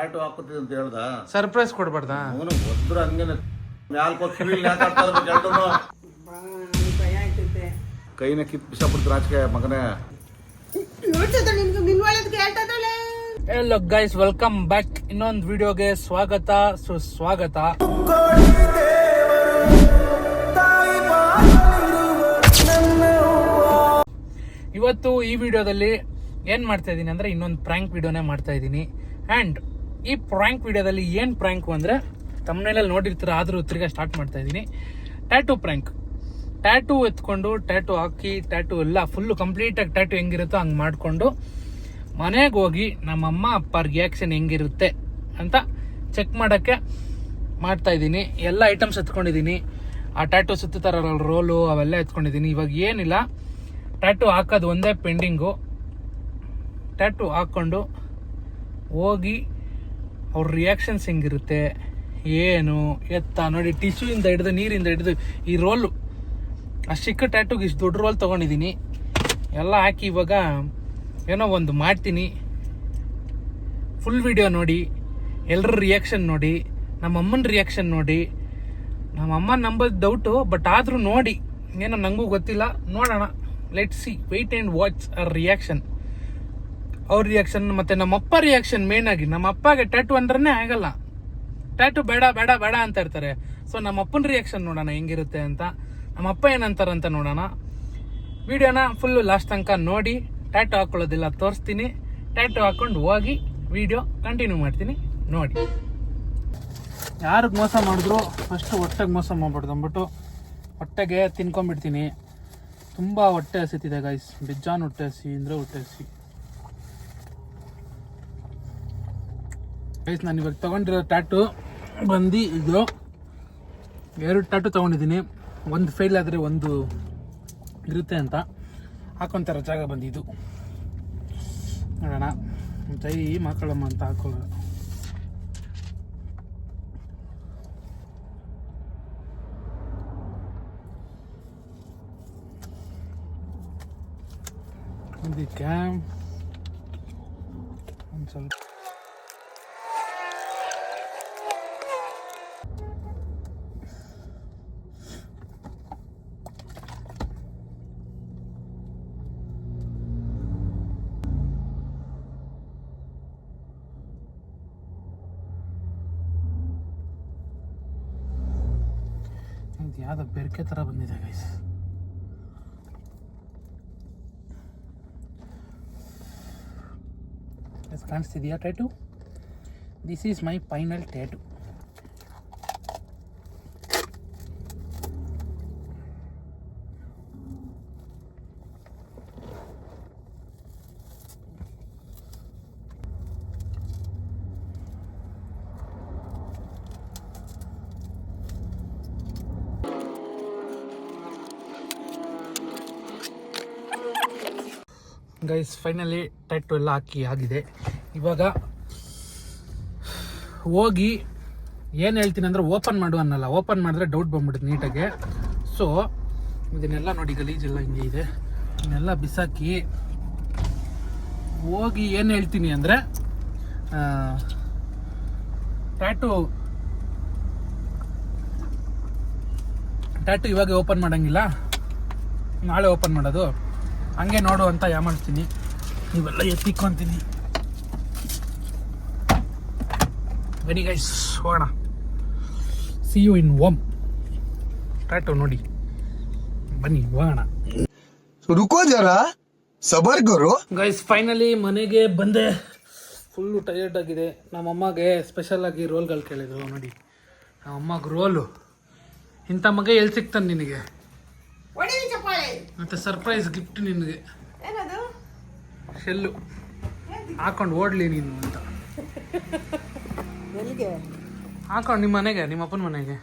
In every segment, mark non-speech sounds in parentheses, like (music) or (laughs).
Tattoo ಅಂತ ಹೇಳ್ದ? Surprise ಕೊಡ್ಬಾರ್ದಾ? ಅವನು ಒದ್ರ ಹಂಗೇನೆ. ಮ್ಯಾಲ್ ಕೊಟ್ಟು ಇರ್ಬೇಕು ಎಲ್ರೂನು. ಭಯ ಕೈನ ಕಿತ್ ಬಿಸಾಬಿಡ್ತು ರಾಜಕೀಯ ಮಗನೇ. ನಿನ್ಗೆ ನಿನ್ ಹಲೋ ಗೈಸ್ ವೆಲ್ಕಮ್ ಬ್ಯಾಕ್ ಇನ್ನೊಂದು ವಿಡಿಯೋಗೆ ಸ್ವಾಗತ. ಸುಸ್ವಾಗತ ಇವತ್ತು ಈ ವಿಡಿಯೋದಲ್ಲಿ ಏನ್ ಮಾಡ್ತಾ ಇದ್ದೀನಿ ಅಂದ್ರೆ ಇನ್ನೊಂದು ಪ್ರ್ಯಾಂಕ್ ವಿಡಿಯೋನೇ ಮಾಡ್ತಾ ಇದ್ದೀನಿ. ಅಂಡ್ ಈ ಪ್ರ್ಯಾಂಕ್ ವಿಡಿಯೋದಲ್ಲಿ ಏನು ಪ್ರ್ಯಾಂಕು ಅಂದರೆ ತಮ್ಮನೇಲಲ್ಲಿ ನೋಡಿರ್ತೀರ, ಆದರೂ ತಿರ್ಗಾ ಸ್ಟಾರ್ಟ್ ಮಾಡ್ತಾ ಇದ್ದೀನಿ. ಟ್ಯಾಟೂ ಪ್ರ್ಯಾಂಕ್ ಟ್ಯಾಟೂ ಎತ್ಕೊಂಡು ಟ್ಯಾಟೂ ಹಾಕಿ ಟ್ಯಾಟೂ ಎಲ್ಲ ಫುಲ್ಲು ಕಂಪ್ಲೀಟಾಗಿ ಟ್ಯಾಟು ಹೆಂಗಿರುತ್ತೋ ಹಂಗೆ ಮಾಡಿಕೊಂಡು ಮನೆಗೆ ಹೋಗಿ ನಮ್ಮಮ್ಮ, ಅಪ್ಪ ರಿಯಾಕ್ಷನ್ ಹೆಂಗಿರುತ್ತೆ ಅಂತ ಚೆಕ್ ಮಾಡೋಕ್ಕೆ ಮಾಡ್ತಾ ಇದ್ದೀನಿ. ಎಲ್ಲ ಐಟಮ್ಸ್ ಎತ್ಕೊಂಡಿದ್ದೀನಿ. ಆ ಟ್ಯಾಟೂ ಸುತ್ತಾರಲ್ಲ ರೋಲು ಅವೆಲ್ಲ ಎತ್ಕೊಂಡಿದ್ದೀನಿ. ಇವಾಗ ಏನಿಲ್ಲ. ಟ್ಯಾಟೂ ಹಾಕೋದು ಒಂದೇ ಪೆಂಡಿಂಗು ಟ್ಯಾಟು ಹಾಕ್ಕೊಂಡು ಹೋಗಿ ಅವ್ರ ರಿಯಾಕ್ಷನ್ಸ್ ಹೆಂಗಿರುತ್ತೆ, ಏನು, ಎತ್ತ, ನೋಡಿ ಟಿಶ್ಯೂಯಿಂದ ಹಿಡಿದು, ನೀರಿಂದ ಹಿಡಿದು, ಈ ರೋಲು ಅಷ್ಟು ಚಿಕ್ಕ ಟ್ಯಾಟೂಗೆ ಇಷ್ಟು ದೊಡ್ಡ ರೋಲ್ ತೊಗೊಂಡಿದ್ದೀನಿ ಎಲ್ಲ ಹಾಕಿ ಇವಾಗ ಏನೋ ಒಂದು ಮಾಡ್ತೀನಿ. ಫುಲ್ ವಿಡಿಯೋ ನೋಡಿ ಎಲ್ಲರ ರಿಯಾಕ್ಷನ್ ನೋಡಿ ನಮ್ಮ ಅಮ್ಮನ ರಿಯಾಕ್ಷನ್ ನೋಡಿ. ನಮ್ಮ ಅಮ್ಮ ನಂಬೋದು ಡೌಟು ಬಟ್ ಆದರೂ ನೋಡಿ. ಏನೋ ನನಗೂ ಗೊತ್ತಿಲ್ಲ. ನೋಡೋಣ. Let see wait and watch our reaction ಅವ್ರ ರಿಯಾಕ್ಷನ್ ಮತ್ತೆ ನಮ್ಮ ಅಪ್ಪ ರಿಯಾಕ್ಷನ್ ಮೇನ್ ಆಗಿ ನಮ್ಮ ಅಪ್ಪಗೆ ಟ್ಯಾಟು ಅಂದ್ರೇ ಆಗಲ್ಲ. ಟ್ಯಾಟು ಬೇಡ ಬೇಡ ಬೇಡ ಅಂತ ಇರ್ತಾರೆ. ಸೊ ನಮ್ಮ ಅಪ್ಪನ ರಿಯಾಕ್ಷನ್ ನೋಡೋಣ, ಹೆಂಗಿರುತ್ತೆ ಅಂತ. ನಮ್ಮ ಅಪ್ಪ ಏನಂತಾರಂತ ನೋಡೋಣ. ವಿಡಿಯೋನ ಫುಲ್ಲು ಲಾಸ್ಟ್ ತನಕ ನೋಡಿ ಟ್ಯಾಟು ಹಾಕೊಳ್ಳೋದಿಲ್ಲ, ತೋರಿಸ್ತೀನಿ. ಟ್ಯಾಟು ಹಾಕೊಂಡು ಹೋಗಿ ವಿಡಿಯೋ ಕಂಟಿನ್ಯೂ ಮಾಡ್ತೀನಿ. ನೋಡಿ. ಯಾರಿಗೆ ಮೋಸ ಮಾಡಿದ್ರು ಫಸ್ಟ್ ಹೊಟ್ಟೆಗೆ ಮೋಸ ಮಾಡ್ಬಾರ್ದು ಅಂದ್ಬಿಟ್ಟು ಹೊಟ್ಟೆಗೆ ತಿನ್ಕೊಂಡ್ಬಿಡ್ತೀನಿ. ತುಂಬ ಹೊಟ್ಟೆ ಹಸಿತಿದೆ ಗೈಸ್ ಬೆಜ್ಜಾನ್ ಹೊಟ್ಟೆ ಹಸಿ, ಅಂದರೆ ಹೊಟ್ಟೆ ಹಸಿ. ಗೈಸ್ ನಾನು ಇವಾಗ ತೊಗೊಂಡಿರೋ ಟ್ಯಾಟು ಬಂದು, ಇದು. ಎರಡು ಟ್ಯಾಟು ತೊಗೊಂಡಿದ್ದೀನಿ. ಒಂದು ಫೇಲ್ ಆದರೆ ಒಂದು ಇರುತ್ತೆ ಅಂತ. ಹಾಕೊಂತಾರ ಜಾಗ ಬಂದಿದ್ದು ನೋಡೋಣ. ಜೈ ಮಕ್ಕಳಮ್ಮ ಅಂತ ಹಾಕೊಳ್ಳೋಣ ಇದಕ್ಕೆ ಒಂದು ಸ್ವಲ್ಪ ಇದು ಯಾವ್ದೋ ಬೆರಕೆ ಥರ ಬಂದಿದೆ guys yes ಕಾಣಿಸ್ತಿದೆಯಾ tattoo this is my final tattoo guys finally tattoo ಎಲ್ಲ ಹಾಕಿ ಆಗಿದೆ. ಇವಾಗ ಹೋಗಿ ಏನು ಹೇಳ್ತೀನಿ ಅಂದರೆ ಓಪನ್ ಮಾಡು ಅನ್ನಲ್ಲ. ಓಪನ್ ಮಾಡಿದ್ರೆ ಡೌಟ್ ಬಂದ್ಬಿಡುತ್ತೆ ನೀಟಾಗೆ. ಸೊ ಇದನ್ನೆಲ್ಲ ನೋಡಿ ಗಲೀಜೆಲ್ಲ ಹಿಂಗೆ ಇದೆ. ಇದನ್ನೆಲ್ಲ ಬಿಸಾಕಿ ಹೋಗಿ ಏನು ಹೇಳ್ತೀನಿ ಅಂದರೆ ಟ್ಯಾಟು ಟ್ಯಾಟು ಇವಾಗ ಓಪನ್ ಮಾಡೋಂಗಿಲ್ಲ. ನಾಳೆ ಓಪನ್ ಮಾಡೋದು. ಹಂಗೆ ನೋಡು ಅಂತ ಯಾಮಾಡ್ತೀನಿ ಇವೆಲ್ಲ ಎತ್ತಿಕ್ಕೊಂತೀನಿ ಬನ್ನಿ ಗೈಸ್ ಹೋಗೋಣ see you in home tattoo ನೋಡಿ. ಬನ್ನಿ ಹೋಗೋಣ. ರುಕೋ ಜರ. ಸಬರ್ಗರು ಗೈಸ್ ಫೈನಲಿ ಮನೆಗೆ ಬಂದೆ. ಫುಲ್ಲು ಟೈರ್ಡ್ ಆಗಿದೆ. ನಮ್ಮಮ್ಮಗೆ ಸ್ಪೆಷಲ್ ಆಗಿ ರೋಲ್ಗಳು ಕೇಳಿದ್ರು ನೋಡಿ. ನಮ್ಮಮ್ಮಗೆ ರೋಲು ಇಂಥ ಮಗ ಎಲ್ಲಿ ಸಿಗ್ತಾನೆ ನಿನಗೆ? ಮತ್ತು ಸರ್ಪ್ರೈಸ್ ಗಿಫ್ಟ್ ನಿನಗೆ. ಶೆಲ್ಲು ಹಾಕೊಂಡು ಓಡ್ಲಿ ನೀನು ಅಂತ. (laughs) ಎಲ್ಲಿಗೆ? ಹಾಕೊಂಡು ನಿಮ್ಮ ಮನೆಗೆ ನಿಮ್ಮ ಅಪ್ಪನ ಮನೆಗೆ.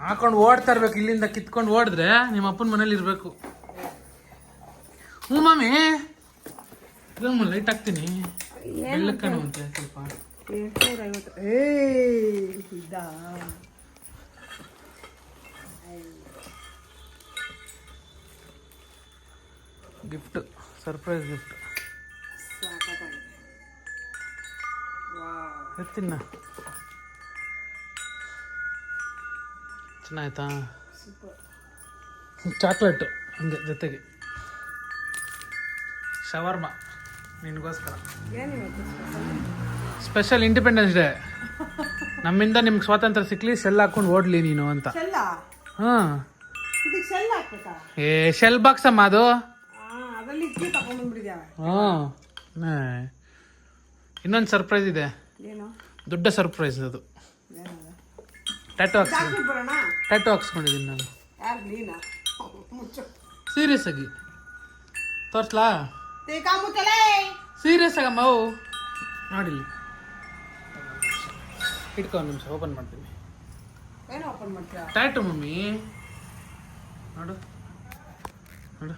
ಹಾಕೊಂಡು ಓಡ್ತಾ ಇರ್ಬೇಕು ಇಲ್ಲಿಂದ ಕಿತ್ಕೊಂಡು ಓಡಿದ್ರೆ ನಿಮ್ಮ ಅಪ್ಪನ ಮನೇಲಿ ಇರಬೇಕು. ಹ್ಞೂ ಮಾಮಿ. ಇದೊಂದು ಲೈಟ್ ಹಾಕ್ತೀನಿ. ಬೆಳ್ಳಕ್ಕನು ಅಂತ ಸ್ವಲ್ಪ. ಗಿಫ್ಟ್ ಸರ್ಪ್ರೈಸ್ ಗಿಫ್ಟ್ ಎತ್ತಿನ ಚೆನ್ನಾಯ್ತಾ? ಸೂಪರ್. ಚಾಕ್ಲೇಟು ಹಂಗೆ ಜೊತೆಗೆ. ಶವರ್ಮ ನಿನಗೋಸ್ಕರ. ಸ್ಪೆಷಲ್ ಇಂಡಿಪೆಂಡೆನ್ಸ್ ಡೇ ನಮ್ಮಿಂದ ನಿಮ್ಗೆ ಸ್ವಾತಂತ್ರ್ಯ ಸಿಕ್ಲಿ ಸೆಲ್ ಹಾಕೊಂಡು ಓಡ್ಲಿ ನೀನು ಅಂತ. ಹಾಂ. ಏ ಶೆಲ್ ಬಾಕ್ಸ್ ಅಮ್ಮ ಅದು? ಹಾಂ. ಇನ್ನೊಂದು ಸರ್ಪ್ರೈಸ್ ಇದೆ. ದೊಡ್ಡ ಸರ್ಪ್ರೈಸ್ ಅದು. ಟ್ಯಾಟೋ ಹಾಕ್ಸ್ ಟ್ಯಾಟೋ ಹಾಕ್ಸ್ಕೊಂಡಿದ್ದೀನಿ ನಾನು. ಸೀರಿಯಸ್ ಆಗಿ. ತೋರಿಸ್ಲಾ? ಸೀರಿಯಸ್ ಆಗಮ್ಮ ಅವು ನೋಡಿಲ್ಲ. ಇಟ್ಕೊ ಒಂದು ನಿಮಿಷ ಓಪನ್ ಮಾಡ್ತೀನಿ. ಏನು ಓಪನ್ ಮಾಡ್ತೀರಾ ಟ್ಯಾಟು ಮಮ್ಮಿ. ನೋಡು. ನೋಡು.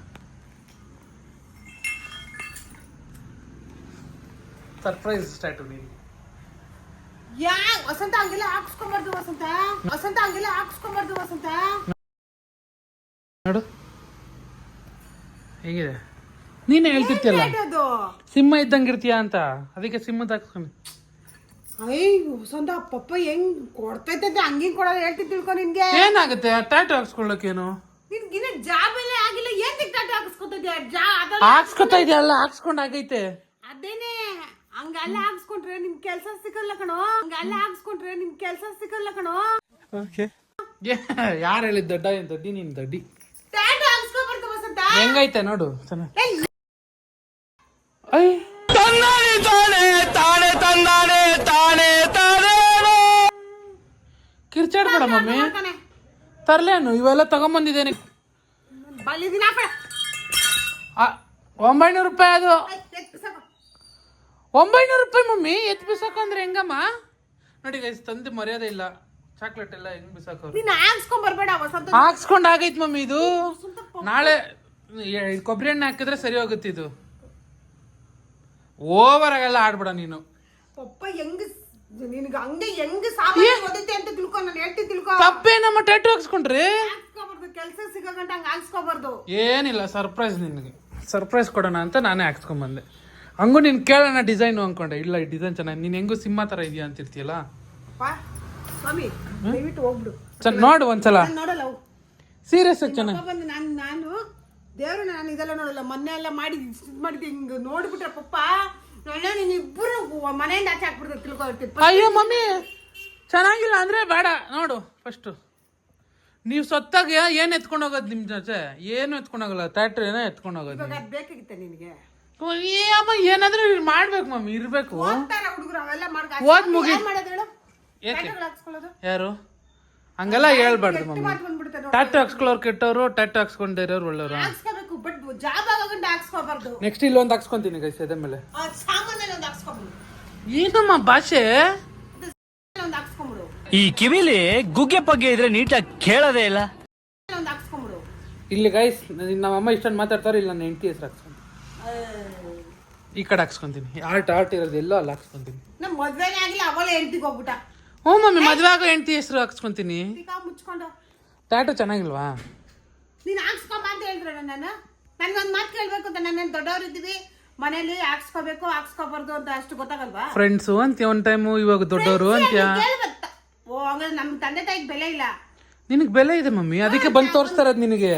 ಸರ್ಪ್ರೈಸ್ ಟ್ಯಾಟು ನೀನು. ಯಾ ವಸಂತ ಹಂಗೆಲ್ಲ ಹಾಕ್ಸ್ಕೊಂಬಾರ್ದು ವಸಂತ. ವಸಂತ ಹಂಗೆಲ್ಲ ಹಾಕ್ಸ್ಕೊಂಬಾರ್ದು ವಸಂತ. ನೋಡು. ಹೇಗಿದೆ? ನೀನೇ ಹೇಳ್ತಿರ್ತೀಯಲ್ಲ? ಅದು ಸಿಂಹ ಇದ್ದಂಗೆ ಇರ್ತೀಯ ಅಂತ? ಅದಕ್ಕೆ ಸಿಂಹದ ಹಾಕ್ಸ್ಕೊಂಡು ಅಯ್ಯೋ ವಸಂತ ಪಪ್ಪ ಹೆಂಗ್ ಕೊಡ್ತೈತೆ ಹಂಗಿಂಗ್ ಕೊಡೋದು ಹೇಳ್ತಿ ತಿಳ್ಕೊ ನಿನ್ಗೆ. ಏನಾಗುತ್ತೆ? ಟ್ಯಾಟು ಹಾಕ್ಸ್ಕೊಳ್ಳೋಕೇನು? ನಿನ್ಗಿನ್ನ ಜಾಬ್ ಎಲ್ಲ ಆಗಿಲ್ಲ ಏನ್ ಟ್ಯಾಟು ಹಾಕ್ಸ್ಕೊತೈತೆ ಜಾ ಅದಲ್ಲ ಹಾಕ್ಸ್ಕೊತಾ ಇದೆಯಲ್ಲ ಹಾಕ್ಸ್ಕೊಂಡು ಆಗೈತೆ. ಅದೇನೆ ಹಂಗೆಲ್ಲ ಹಾಕ್ಸ್ಕೊಂಡ್ರೆ ನಿಮ್ ಕೆಲ್ಸ ಸಿಕ್ಕಲ್ಲ ಕಣೋ. ಅಲ್ಲೇ ಹಾಕ್ಸ್ಕೊಂಡ್ರೆ ನಿಮ್ ಕೆಲ್ಸ ಸಿಕ್ಕಲ್ಲ ಕಣೋ. ಓಕೆ ಯಾರು ಹೇಳಿದ್ ದೊಡ್ಡ ಏನ್ ದೊಡ್ಡಿ ನೀನ್ ದೊಡ್ಡಿ? ಟ್ಯಾಟು ಹಾಕ್ಸ್ಕೊಬಾರ್ದು ವಸಂತ ಹೆಂಗೈತೆ ನೋಡು ತಾನೆ ತಾನೇ ಕಿರ್ಚಾಡ್ ಕಿರ್ಚಾಡ್ಬೇಡ ಮಮ್ಮಿ. ತರ್ಲೇನು ಇವೆಲ್ಲ ತಗೊಂಬಂದಿದ್ದೇನೆ. ಬಲಿ ದಿನ ಆ, ಒಂಬೈನೂರು ರೂಪಾಯಿ ಅದು. ಒಂಬೈನೂರು ರೂಪಾಯಿ ಮಮ್ಮಿ ಎತ್ ಬಿಸಾಕಂದ್ರೆ ಹೆಂಗಮ್ಮ? ನೋಡಿ ಗೈಸ್ ತಂದೆ ಮರ್ಯಾದೆ ಇಲ್ಲ. ಚಾಕ್ಲೇಟ್ ಎಲ್ಲ ಹೆಂಗ್ ಬಿಸಾಕೋರು ನೀನ್ ಹಾಕ್ಸ್ಕೊಂಡ್ ಬರ್ಬೇಡ ವಸಂತ. ಹಾಕ್ಸ್ಕೊಂಡ್ ಆಗೈತ್ ಮಮ್ಮಿ ಇದು. ನಾಳೆ ಕೊಬ್ಬರಿ ಎಣ್ಣೆ ಹಾಕಿದ್ರೆ ಸರಿ ಹೋಗುತ್ತೆ ಇದು. ಓವರ್ ಆಗಲ್ಲ ಆಡ್ಬಿಡ ನೀನು. ಪಪ್ಪ ಹೆಂಗ್ ನಿನಗೆ ಹಂಗೆ ಹೆಂಗ್ ಸಾಮಾನ್ಯ ಓದೈತೆ ಅಂತ ತಿಳ್ಕೊ ನಾನು ಹೇಳ್ತಿ ತಿಳ್ಕೊ. ತಪ್ಪೇ ನಮ್ಮ ಟ್ಯಾಟು ಹಾಕ್ಸ್ಕೊಂಡ್ರಿ ಕೆಲ್ಸ ಸಿಗಂಟ ಹಂಗೆ ಹಾಕ್ಸ್ಕೊಬಾರ್ದು. ಏನಿಲ್ಲ ಸರ್ಪ್ರೈಸ್ ನಿನಗೆ. ಸರ್ಪ್ರೈಸ್ ಕೊಡೋಣ ಅಂತ ನಾನೇ ಹಾಕ್ಸ್ಕೊಂಬಂದೆ ಹಂಗೂ ನೀನು ಕೇಳೋಣ ಡಿಸೈನು ಅನ್ಕೊಂಡೆ. ಇಲ್ಲ ಈ ಡಿಸೈನ್ ಚೆನ್ನಾಗಿ ನೀನು ಹೆಂಗೂ ಸಿಂಹ ಥರ ಇದೆಯಾ ಅಂತಿರ್ತೀಯಲ್ಲ? ಅಪ್ಪ ಸ್ವಾಮಿ ದಯವಿಟ್ಟು ಹೋಗ್ಬಿಡು. ಚೆನ್ನ ನೋಡು ಒಂದ್ಸಲ. ನಾನ್ ನೋಡಲ್ಲ ಅವು ಸೀರಿಯಸ್ ಆಗಿ ಚೆನ್ನಾಗಿ ಬಂದು ನಾನು ನಾನು ದೇವ್ರು ನಾನು ಇದೆಲ್ಲ ನೋಡಲ್ಲ ಮೊನ್ನೆ ಎಲ್ಲ ಮಾಡಿ ಇದ್ ಮಾಡಿದ್ದು ಹಿಂಗ್ ನೋಡ್ಬಿಟ್ರೆ ಪಪ್ಪ. ನೀನ್ ಇಬ್ಬರು ಮನೆಯಿಂದ ಆಚೆ ಹಾಕ್ಬಿಡ್ತಾರೆ ತಿಳ್ಕೊಳ್ತೀವಿ ಅಯ್ಯೋ ಮಮ್ಮಿ! ಚೆನ್ನಾಗಿಲ್ಲ ಅಂದ್ರೆ ಬೇಡ. ನೋಡು ಫಸ್ಟು ನೀವು ಸತ್ತಾಗ ಏನು ಎತ್ಕೊಂಡು ಹೋಗೋದು ನಿಮ್ಮ ಜೊತೆ? ಏನು ಎತ್ಕೊಂಡು ಹೋಗಲ್ಲ? ಥ್ಯಾಟ್ರ್ ಏನೋ ಎತ್ಕೊಂಡು ಹೋಗೋದು ಇವಾಗ ಅದ್ ಬೇಕಾಗಿತ್ತೆ ನಿನಗೆ. ಏ ಅಮ್ಮ ಏನಾದ್ರೂ ಮಾಡ್ಬೇಕು ಮಮ್ಮಿ ಇರ್ಬೇಕು. ಹೋಗ್ತಾರ ಹುಡುಗರು ಅವೆಲ್ಲ ಮಾಡ್ಕ. ಓದ್ ಮುಗಿ- ಏನ್ ಮಾಡೋದು ಹೇಳು? ಏಕೆ? ಟ್ಯಾಟೂಗಳು ಹಾಕ್ಸ್ಕೊಳ್ಳೋದು? ಯಾರು? ಹಂಗೆಲ್ಲ ಹೇಳ್ಬಾರ್ದು ಮಮ್ಮಿ. ಮಾತು ಬಂದ್ಬಿಡುತ್ತೆ ನೋಡಿ. ಟ್ಯಾಟು ಹಾಕ್ಸ್ಕೊಳ್ಳೋರು ಕೆಟ್ಟವರು ಟ್ಯಾಟು ಹಾಕ್ಸ್ಕೊಂಡಿರೋರು ಒಳ್ಳೆಯವರು? ಹಾಕ್ಸ್ಕೋಬೇಕು ಬಟ್ ಜಾಬ್ ಆಗೋಗಂಟ ಹಾಕ್ಸ್ಕೋಬಾರ್ದು. ನೆಕ್ಸ್ಟ್ ಇಲ್ಲೊಂದು ಹಾಕ್ಸ್ಕೊಂತೀನಿ ಗೈಸ್ ಎದೆ ಮೇಲೆ. ಆ ಸಾಮಾನಲ್ಲಿ ಒಂದು ಹಾಕ್ಸ್ಕೊಬಿಡು. ಏನಮ್ಮ ಭಾಷೆ? ಒಂದು ಹಾಕ್ಸ್ಕೊಂಬಿಡು. ಈ ಕಿವಿಲಿ ಗುಗ್ಗೆ ಪಗ್ಗೆ ಇದ್ರೆ ನೀಟಾಗಿ ಕೇಳೋದೇ ಇಲ್ಲ. ಒಂದು ಹಾಕ್ಸ್ಕೊಂಬಿಡು. ಇಲ್ಲಿ ಗೈಸ್ ನಮ್ಮ ಅಮ್ಮ ಇಷ್ಟೊಂದು ಮಾತಾಡ್ತಾರೆ ಇಲ್ಲ ನನ್ನ ಹೆಂಡತಿ ಹೆಸರು ಹಾಕ್ಸ್ಕೊಂತೀನಿ ಈ ಕಡೆ ಹಾಕ್ಸ್ಕೊಂತೀನಿ. ಆರ್ಟ್ ಆರ್ಟ್ ಇರೋದು ಎಲ್ಲೋ ಅಲ್ಲಿ ಹಾಕ್ಸ್ಕೊಂತೀನಿ. ನಮ್ಮ ಮದ್ವೆನೇ ಆಗಿಲ್ಲ ಅವಳ ಹೆಂಡ್ತಿಗೆ ಹೋಗ್ಬಿಟ್ಟ. ಹ್ಞೂ ಮಮ್ಮಿ ಮದುವೆ ಆಗೋ ಹೆಂಡತಿ ಹೆಸರು ಹಾಕ್ಸ್ಕೊಂತೀನಿ. ಟಿಕಾ ಮುಚ್ಕೊಂಡು. ಟ್ಯಾಟು ಚೆನ್ನಾಗಿಲ್ವಾ? ನೀನು ಹಾಕ್ಸ್ಕೊಂಬ ಅಂತ ಹೇಳಿದ್ರೆ ನಾನು. ನನಗೊಂದು ಮಾತು ಕೇಳ್ಬೇಕು ಅಂತ ನಾನು ದೊಡ್ಡವ್ರು ಇದ್ದೀವಿ. ಮನೇಲಿ ಹಾಕ್ಸ್ಕೋಬೇಕು ಹಾಕ್ಸ್ಕೋಬಾರ್ದು ಅಂತ ಅಷ್ಟು ಗೊತ್ತಾಗಲ್ವಾ? ಫ್ರೆಂಡ್ಸು ಅಂತ ಒಂದು ಟೈಮು ಇವಾಗ ದೊಡ್ಡವರು ಅಂತ್ಯಾ? ಓ ಹಂಗಾದ್ರೆ ನಮ್ಮ ತಂದೆ ತಾಯಿಗೆ ಬೆಲೆ ಇಲ್ಲ. ನಿನಗೆ ಬೆಲೆ ಇದೆ ಮಮ್ಮಿ ಅದಕ್ಕೆ ಬಂದು ತೋರಿಸ್ತಾ ಇರೋದು ನಿನಗೆ.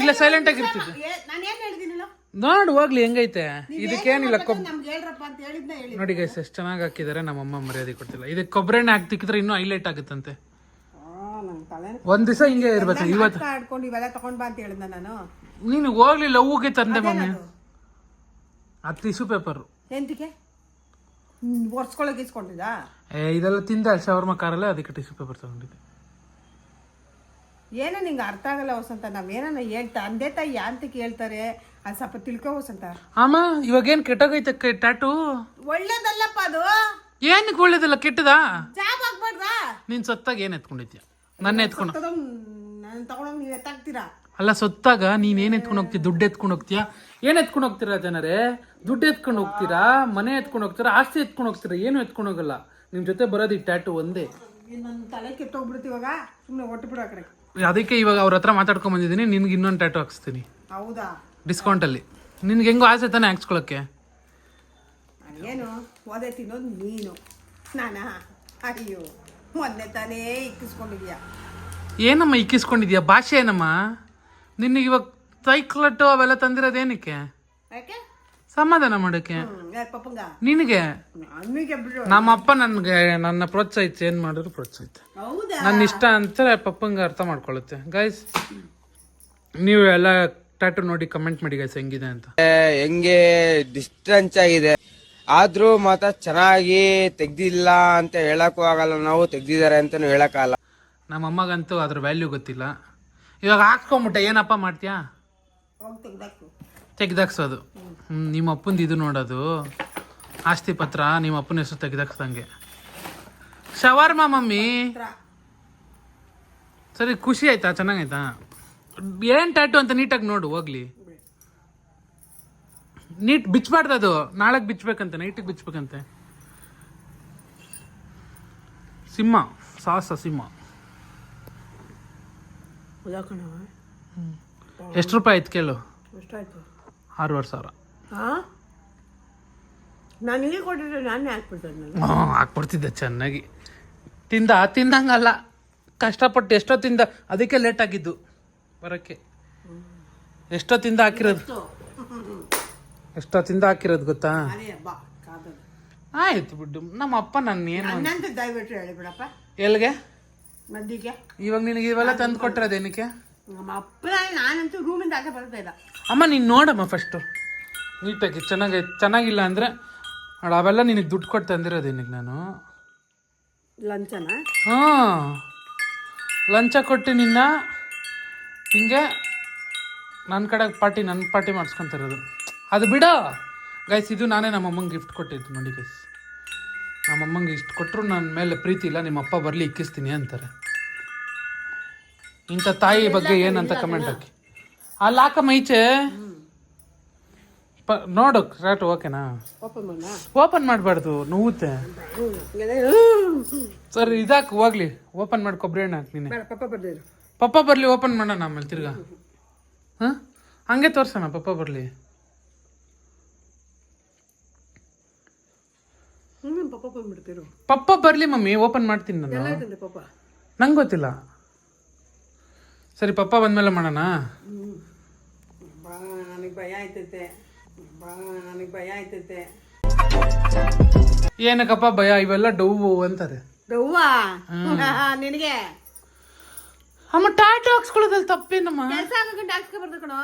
ಇಲ್ಲ ಸೈಲೆಂಟ್ ಆಗಿರ್ತಿದ್ದೆ ನಾನು ಏನು ಹೇಳಿದ್ದೀನಿಲ್ಲ ನೋಡು ಹೋಗ್ಲಿ ಹೆಂಗೈತೆ? ಇದಕ್ಕೇನಿಲ್ಲ ಕೊಬ್ ನೋಡಿ ಗೈಸ್ ಎಷ್ಟು ಚೆನ್ನಾಗಿ ಹಾಕಿದ್ದಾರೆ ನಮ್ಮಮ್ಮ ಮರ್ಯಾದೆ ಕೊಡ್ತಿಲ್ಲ. ಇದಕ್ಕೆ ಕೊಬ್ಬರಿ ಎಣ್ಣೆ ಹಾಕ್ತಿಕ್ಕಿದ್ರೆ ಇನ್ನೂ ಹೈಲೈಟ್ ಆಗುತ್ತಂತೆ. ಒಂದ್ ದಿವಸ ಹಿಂಗೆ ಇರ್ಬೇಕು ಇವತ್ತು ಆಡ್ಕೊಂಡು ಇವೆಲ್ಲ ತಗೊಂಡ್ ಬಾ ಅಂತ ಹೇಳಿದ್ನ ನಾನು. ನೀನು ಹೋಗ್ಲಿಲ್ಲ ಲವ್ಗೆ ತಂದೆ ಮಮ್ಮಿ. ಅದು ಟಿಶ್ಯೂ ಪೇಪರ್ ಎಂತಕ್ಕೆ? ಒರ್ಸ್ಕೊಳಕ್ ಇಸ್ಕೊಂಡಿದ್ದ ಏ ಇದೆಲ್ಲ ತಿಂದ ಶವರ್ಮ ಕಾರಲ್ಲೇ ಅದಕ್ಕೆ ಟಿಶ್ಯೂ ಪೇಪರ್ ತಗೊಂಡಿದ್ದೆ. ಏನೋ ನಿಂಗೆ ಅರ್ಥ ಆಗಲ್ಲ ವಸಂತ? ಏನನ್ನ ಹೇಳ್ತಾ ಅಂದೆ ತಾಯಿ ಯಾಂತ ಹೇಳ್ತಾರೆ ಅದು ಸ್ವಲ್ಪ ತಿಳ್ಕೊ ವಸಂತ. ಅಮ್ಮ ಇವಾಗೇನು ಕೆಟ್ಟೋಗೈತೆ ಟ್ಯಾಟು ಒಳ್ಳೇದಲ್ಲಪ್ಪ ಅದು. ಏನಕ್ಕೆ ಒಳ್ಳೇದಲ್ಲ ಕೆಟ್ಟದಾ? ಜಾಬ್ ಆಗ್ಬಾರ್ದಾ? ನೀನ್ ಸತ್ತಾಗ ಏನ್ ಎತ್ಕೊಂಡಿದ್ಯಾ? ನನ್ನ ಎತ್ಕೊಂಡು ನಾನು ತಗೊಂಡೋಗಿ ನೀವು ಎತ್ತಾಗ್ತೀರಾ ಅಲ್ಲ ಸೊತ್ತಾಗ ನೀನ್ ಏನ್ ಎತ್ಕೊಂಡು ಹೋಗ್ತೀಯ ದುಡ್ಡು ಎತ್ಕೊಂಡು ಹೋಗ್ತೀಯಾ? ಏನ್ ಎತ್ಕೊಂಡು ಹೋಗ್ತೀರಾ ಜನರೇ? ದುಡ್ಡು ಎತ್ಕೊಂಡು ಹೋಗ್ತೀರಾ? ಮನೆ ಎತ್ಕೊಂಡು ಹೋಗ್ತೀರಾ? ಆಸ್ತಿ ಎತ್ಕೊಂಡು ಹೋಗ್ತೀರಾ? ಏನು ಎತ್ಕೊಂಡು ಹೋಗಲ್ಲ? ನಿಮ್ ಜೊತೆ ಬರೋದು ಈ ಟ್ಯಾಟು ಒಂದೇ. ನನ್ನ ತಲೆ ಕೆಟ್ಟೋಗ್ಬಿಡ್ತು ಇವಾಗ. ಸುಮ್ಮನೆ ಒಟ್ಟು ಬಿಡು ಆ ಕಡೆ. ಅದಕ್ಕೆ ಇವಾಗ ಅವ್ರ ಹತ್ರ ಮಾತಾಡ್ಕೊಂಡ್ ಬಂದಿದ್ದೀನಿ. ನಿನ್ಗೆ ಇನ್ನೊಂದು ಟ್ಯಾಟು ಹಾಕ್ಸ್ತೀನಿ. ಹೌದಾ? ಡಿಸ್ಕೌಂಟಲ್ಲಿ ನಿನ್ಗೆ ಹೆಂಗೋ ಆಸೆ ತಾನೆ ಹಾಕ್ಸ್ಕೊಳಕ್ಕೆ. ಏನು ಓದೇ ತಿನ್ನೋದು ನೀನು. ನಾನಾ? ಅಯ್ಯೋ ಮೊನ್ನೆ ತಾನೇ ಇಕ್ಕಿಸ್ಕೊಂಡಿದ್ಯಾ? ಏನಮ್ಮ ಇಕ್ಕಿಸ್ಕೊಂಡಿದ್ಯಾ? ಭಾಷೆ ಏನಮ್ಮ? ನಿನಗೆ ಇವಾಗ ಸೈಕ್ಲಟ್ಟು ಅವೆಲ್ಲ ತಂದಿರೋದೇನಕ್ಕೆ ಯಾಕೆ? ಸಮಾಧಾನ ಮಾಡಕ್ಕೆ ಪಪ್ಪಂಗ. ನಿನಗೆ? ನಮ್ಮ ಬಿಡು. ನಮ್ಮಪ್ಪ ನನ್ಗೆ ನನ್ನ ಪ್ರೋತ್ಸಾಹಿತ ಏನ್ ಮಾಡಿದ್ರು ಪ್ರೋತ್ಸಾಹಿತ. ಹೌದಾ? ನನ್ನ ಇಷ್ಟ ಅಂತ ಪಪ್ಪಂಗೆ ಅರ್ಥ ಮಾಡ್ಕೊಳ್ಳುತ್ತೆ. ಗೈಸ್ ನೀವು ಎಲ್ಲ ಟ್ಯಾಟು ನೋಡಿ ಕಮೆಂಟ್ ಮಾಡಿ ಗೈಸ್ ಹೆಂಗಿದೆ ಅಂತ. ಹೆಂಗೆ? ಡಿಸ್ಟೆನ್ಸ್ ಆಗಿದೆ. ಆದ್ರೂ ಮಾತ್ರ ಚೆನ್ನಾಗಿ ತೆಗ್ದಿಲ್ಲ ಅಂತ ಹೇಳಕ್ಕೂ ಆಗಲ್ಲ. ನಾವು ತೆಗ್ದಿದ್ದಾರೆ ಅಂತಾನು ಹೇಳಕ್ಕಾಗಲ್ಲ ನಮ್ಮ ಅಮ್ಮಗಂತೂ ಅದ್ರ ವ್ಯಾಲ್ಯೂ ಗೊತ್ತಿಲ್ಲ. ಇವಾಗ ಹಾಕ್ಸ್ಕೊಂಬಿಟ್ಟೆ ಏನಪ್ಪ ಮಾಡ್ತೀಯಾ? ಹೋಗಿ ತೆಗ್ದಾಕು. ತೆಗ್ದಾಕ್ಸೋದು. ಹ್ಞೂ ನಿಮ್ಮ ಅಪ್ಪಂದು ಇದು ನೋಡೋದು. ಆಸ್ತಿ ಪತ್ರ ನಿಮ್ಮ ಅಪ್ಪನ ಹೆಸರು ತೆಗ್ದಾಕ್ಸ್ದಂಗೆ. Shawarma mummy. ಸರಿ ಖುಷಿ ಆಯ್ತಾ? ಚೆನ್ನಾಗಾಯ್ತಾ ಏನ್ ಟ್ಯಾಟು ಅಂತ ನೀಟಾಗಿ ನೋಡು ಹೋಗ್ಲಿ. ನೀಟ್ ಬಿಚ್ಚಬಾರ್ದು ಅದು. ನಾಳೆಗೆ ಬಿಚ್ಚಬೇಕಂತೆ ನೈಟಿಗೆ ಬಿಚ್ಚಬೇಕಂತೆ ಸಿಂಹ ಸಾಹಸ ಸಿಂಹ. ಎಷ್ಟು ರೂಪಾಯಿ ಆಯ್ತು ಕೇಳು. ಆರೂವರೆ ಸಾವಿರ. ಹಾಂ ನಾನು ಇಲ್ಲಿ ಕೊಟ್ಟಿದ್ರೆ ನಾನೇ ನಾನು. ಹ್ಞೂ ಹಾಕ್ಬಿಡ್ತಿದ್ದೆ ಚೆನ್ನಾಗಿ. ತಿಂದ ತಿಂದಂಗಲ್ಲ. ಕಷ್ಟಪಟ್ಟು ಎಷ್ಟೋ ಎಷ್ಟೊತ್ತಿಂದ ಅದಕ್ಕೆ ಲೇಟ್ ಆಗಿದ್ದು ಬರೋಕ್ಕೆ. ತಿಂದ ಹಾಕಿರೋದು. ಎಷ್ಟೋ? ತಿಂದ ಹಾಕಿರೋದು ಗೊತ್ತಾ? ಕಾದದು ಆಯ್ತು ಬಿಡು ನಮ್ಮ ಅಪ್ಪ ನನ್ನ ಏನು ನನ್ನಂತ ದಯವಿಟ್ಟು ಹೇಳಿ ಬಿಡಪ್ಪ. ಎಲ್ಲಿಗೆ ಮದ್ದಿಗೆ? ಇವಾಗ ನಿನಗೆ ಇವೆಲ್ಲ ತಂದು ಕೊಟ್ಟಿರೋದು ಏನಕ್ಕೆ? ನಮ್ಮ ಅಪ್ಪನ ನಾನಂತೂ ರೂಮಿಂದ ಆಚೆ ಬರ್ತಾ ಇಲ್ಲ. ಅಮ್ಮ ನೀನು ನೋಡಮ್ಮ ಫಸ್ಟು ನೀಟಾಗಿ ಚೆನ್ನಾಗಿ ಚೆನ್ನಾಗಿಲ್ಲ ಅಂದರೆ ನೋಡು ಅವೆಲ್ಲ ನಿನಗೆ ದುಡ್ಡು ಕೊಟ್ಟು ತಂದಿರೋದು ನಿನಗೆ ನಾನು? ಲಂಚನ? ಹಾಂ. ಲಂಚ ಕೊಟ್ಟು ನಿನ್ನ ಹಿಂಗೆ ನನ್ನ ಕಡೆ ಪಾರ್ಟಿ ನನ್ನ ಪಾರ್ಟಿ ಮಾಡಿಸ್ಕೊಂತಿರೋದು ಅದು ಬಿಡೋ. ಗೈಸ್ ಇದು ನಾನೇ ನಮ್ಮ ಅಮ್ಮಂಗೆ ಗಿಫ್ಟ್ ಕೊಟ್ಟಿದ್ದು ನೋಡಿ ಗೈಸ್ ನಮ್ಮ ಅಮ್ಮಂಗೆ ಇಷ್ಟು ಕೊಟ್ಟರು ನನ್ನ ಮೇಲೆ ಪ್ರೀತಿ ಇಲ್ಲ ನಿಮ್ಮ ಅಪ್ಪ ಬರಲಿ ಇಕ್ಕಿಸ್ತೀನಿ ಅಂತಾರೆ. ಇಂಥ ತಾಯಿ ಬಗ್ಗೆ ಏನಂತ ಕಮೆಂಟ್ ಹಾಕಿ. ಅಲ್ಲಿ ಹಾಕಮ್ಮ ಮೈಚೆ ಪ ನೋಡು ಕರೆಕ್ಟ್ ಓಕೆನಾ ಓಪನ್ ಮಾಡ ಓಪನ್ ಮಾಡಬಾರ್ದು ನೋವುತ್ತೆ ಸರ್ ಇದಾಕು ಹೋಗ್ಲಿ. ಓಪನ್ ಮಾಡಿ ಕೊಬ್ಬರಿ ಎಣ್ಣೆ ಹಾಕಿ ನೀನೆ. ಪಪ್ಪ ಬರಲಿ ಓಪನ್ ಮಾಡೋಣ ಆಮೇಲೆ ತಿರ್ಗಾ. ಹಾಂ? ಹಂಗೆ ತೋರ್ಸೋಣ ಪಪ್ಪ ಬರಲಿ. ಪಪ್ಪ ಬರಲಿ ಮಮ್ಮಿ ಓಪನ್ ಮಾಡ್ತೀನಿ ನಾನು. ನಂಗೆ ಗೊತ್ತಿಲ್ಲ. ಸರಿ ಪಪ್ಪ ಬಂದ್ಮೇಲೆ ಮಾಡೋಣ? ಬಾ ನನಗೆ ಭಯ ಆಯ್ತೈತೆ. ಬಾ ನನಗೆ ಭಯ ಆಯ್ತೈತೆ. ಏನಕ್ಕಪ್ಪ ಭಯ? ಇವೆಲ್ಲ ಡೌವು ಅಂತಾರೆ. ದವ್ವ ನಿನಗೆ? ಅಮ್ಮ ಟಾಟು ಹಾಕ್ಸ್ಕೊಳ್ಳೋದಲ್ಲಿ ತಪ್ಪೇನಮ್ಮ? ಕೆಲಸ ಆಗಕ್ಕೆ ಹಾಕ್ಸ್ಕೊ ಬರ್ದು ಕಣೋ.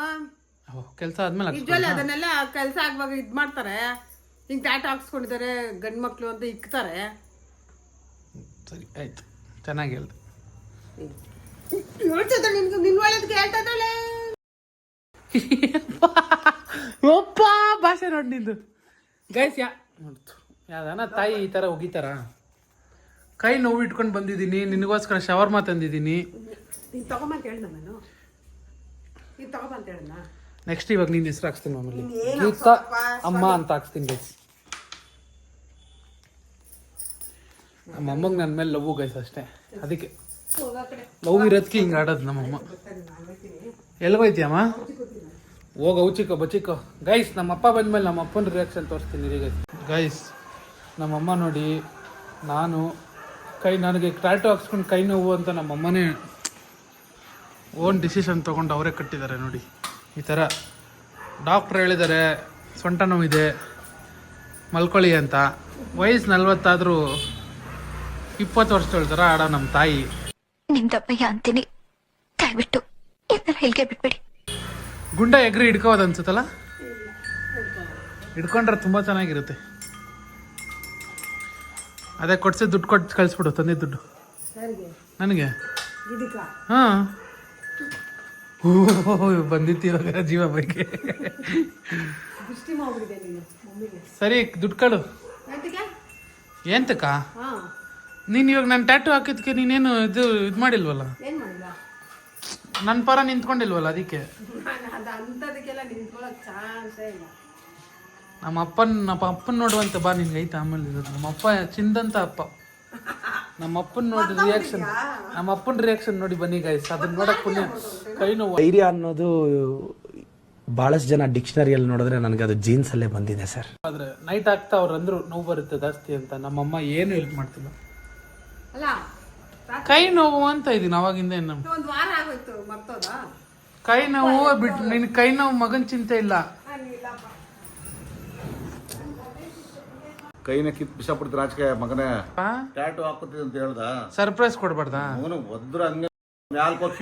ಕೆಲಸ ಆದ್ಮೇಲೆ ನಿಜವಲ್ಲ ಅದನ್ನೆಲ್ಲ ಕೆಲಸ ಆಗುವಾಗ ಇದು ಮಾಡ್ತಾರೆ. ಹಿಂಗೆ ಟ್ಯಾಟ್ ಹಾಕ್ಸ್ಕೊಂಡಿದ್ದಾರೆ ಗಂಡು ಮಕ್ಕಳು ಅಂತ ಇಕ್ತಾರೆ. ಸರಿ ಆಯ್ತು. ಚೆನ್ನಾಗಿ ಹೇಳ್ದೆ. ಹೇಳ್ತದ ನಿನ್ಗೆ ನಿನ್ ಒಳ್ಳೇದಕ್ಕೆ ಹೇಳ್ತಾ ಇದ್ದಾಳೆ ಒಪ್ಪ ಭಾಷೆ ನೋಡಿ ನಿಂದು. ಗೈಸ್ ಯಾ ಯಾವ್ದಾನ? ತಾಯಿ ಈ ಥರ ಒಗಿತಾರ ಕೈ ನೋವು ಇಟ್ಕೊಂಡು ಬಂದಿದ್ದೀನಿ ನಿನಗೋಸ್ಕರ ಶವರ್ಮಾ ತಂದಿದ್ದೀನಿ. ನೀನ್ ತಗೊಂಬಂತ ಹೇಳ್ದ ನಾನು. ನೀನ್ ತಗೊಂಬಂತ ಹೇಳ್ದ ನೆಕ್ಸ್ಟ್ ಇವಾಗ ನೀನು ಹೆಸರು ಹಾಕ್ಸ್ತೀನಿ ಮಾಮೂಲಿ. ಗೀತಾ ಅಮ್ಮ ಅಂತ ಹಾಕ್ಸ್ತೀನಿ ಗೈಸ್ ನಮ್ಮ ಅಮ್ಮಗೆ ನನ್ನ ಮೇಲೆ ಲವ್ ಗೈಸ್ ಅಷ್ಟೇ. ಅದಕ್ಕೆ ಲವ್ ಇರೋದಕ್ಕೆ ಹಿಂಗೆ ಆಡೋದು ನಮ್ಮಮ್ಮ. ಎಲ್ಗೋಯ್ತಿಯಮ್ಮ ಹೋಗ ಉಚಿಕೋ ಬಚಿಕೋ ಗೈಸ್ ನಮ್ಮ ಅಪ್ಪ ಬಂದ್ಮೇಲೆ ನಮ್ಮ ಅಪ್ಪನ ರಿಯಾಕ್ಷನ್ ತೋರಿಸ್ತೀನಿ ರೀ ಗೈಸ್ ಗೈಸ್ ನಮ್ಮಮ್ಮ ನೋಡಿ ನಾನು ಕೈ ನನಗೆ ಟ್ಯಾಟು ಹಾಕ್ಸ್ಕೊಂಡು ಕೈ ನೋವು ಅಂತ ನಮ್ಮಮ್ಮನೇ ಓನ್ ಡಿಸಿಷನ್ ತೊಗೊಂಡು ಅವರೇ ಕಟ್ಟಿದ್ದಾರೆ ನೋಡಿ. ಈ ಥರ ಡಾಕ್ಟ್ರ್ ಹೇಳಿದ್ದಾರೆ ಸೊಂಟ ನೋವಿದೆ ಮಲ್ಕೊಳ್ಳಿ ಅಂತ. ವಯಸ್ಸು ನಲ್ವತ್ತಾದರೂ ಇಪ್ಪತ್ತು ವರ್ಷದೊಳ ಥರ ಆಡೋ ನಮ್ಮ ತಾಯಿ. ನಿಮ್ದಪ್ಪಯ್ಯ ಅಂತೀನಿ. ದಯವಿಟ್ಟು ಇದನ್ನ ಇಲ್ಲಿಗೆ ಬಿಟ್ಬಿಡಿ. ಗುಂಡ ಎಗ್ರಿ ಹಿಡ್ಕೋದು ಅನ್ಸುತ್ತಲ್ಲ? ಹಿಡ್ಕೊಂಡ್ರೆ ತುಂಬ ಚೆನ್ನಾಗಿರುತ್ತೆ. ಅದೇ ಕೊಡ್ಸಿ ದುಡ್ಡು ಕೊಟ್ಟು ಕಳಿಸ್ಬಿಡು ತಂದೆ ದುಡ್ಡು. ನನಗೆ? ಹಾಂ. ಓ ಬಂದಿತ್ತು ಇವಾಗ ಜೀವ ಬಗ್ಗೆ. ಸರಿ ದುಡ್ಡು ಕಳು. ಏಂತಕ್ಕ ಹಾ. ನೀನು ಇವಾಗ ನಾನು ಟ್ಯಾಟು ಹಾಕಿದ್ಕೆ ನೀನೇನು ಇದು ಇದು ಮಾಡಿಲ್ವಲ್ಲ? ನನ್ ಮಾಡಿಲ್ಲ? ನನ್ನ ಪರ ನಿಂತ್ಕೊಂಡಿಲ್ವಲ್ಲ ಅದಕ್ಕೆ? ನಾನು ಅದು ಅಂಥದಕ್ಕೆಲ್ಲ ನಿಂತ್ಕೊಳ್ಳೋಕೆ ಚಾನ್ಸೇ ಇಲ್ಲ. ನಮ್ಮ ಅಪ್ಪನ ನಮ್ಮ ಅಪ್ಪನ ನೋಡುವಂತ ಬಾ ನಿನ್ಗೆ ಐತೆ ಆಮೇಲೆ ಇರೋದು. ನಮ್ಮ ಅಪ್ಪ ಚಿಂದಂತ ಅಪ್ಪ. ನಮ್ಮ ಅಪ್ಪನ ನೋಡಿ ರಿಯಾಕ್ಷನ್ ನಮ್ಮ ಅಪ್ಪನ ರಿಯಾಕ್ಷನ್ ನೋಡಿ ಬನ್ನಿ ಗೈಸ್ ಅದನ್ನ ನೋಡಕ್ ಪುಣ್ಯ. ಕೈ ನೋವು. ಧೈರ್ಯ ಅನ್ನೋದು ಬಹಳಷ್ಟು ಜನ ಡಿಕ್ಷನರಿಯಲ್ಲಿ ನೋಡಿದ್ರೆ ನನಗೆ ಅದು ಜೀನ್ಸ್ ಅಲ್ಲೇ ಬಂದಿದೆ ಸರ್ ಆದ್ರೆ ನೈಟ್ ಆಗ್ತಾ ಅವ್ರು ಅಂದ್ರು ನೋವು ಬರುತ್ತೆ ಜಾಸ್ತಿ ಅಂತ. ನಮ್ಮಮ್ಮ ಏನು ಹೆಲ್ಪ್ ಮಾಡ್ತಿಲ್ಲ. ಅಲ್ಲ ಕೈ ನೋವು ಅಂತ ಇದೀನಿ ಅವಾಗಿಂದ ಏನು ಒಂದು ವಾರ ಆಗೋಯ್ತು ಮರ್ತೋದಾ? ಕೈ ನೋವು ಬಿಟ್ಟು ನಿನ್ ಕೈ ನೋವು ಮಗನ್ ಚಿಂತೆ ಇಲ್ಲ. ಕೈನ ಕಿತ್ ಬಿಸಾಬಿಡ್ತೀರ ರಾಜಕೀಯ ಮಗನೇ? ಟ್ಯಾಟು ಹಾಕುತ್ತೀನಿ ಅಂತ ಹೇಳ್ದ? ಸರ್ಪ್ರೈಸ್ ಕೊಡ್ಬಾರ್ದಾ? ಅವನು ಒದ್ರ ಹಂಗೆ ಮ್ಯಾಲ್ ಕೊಟ್ಟು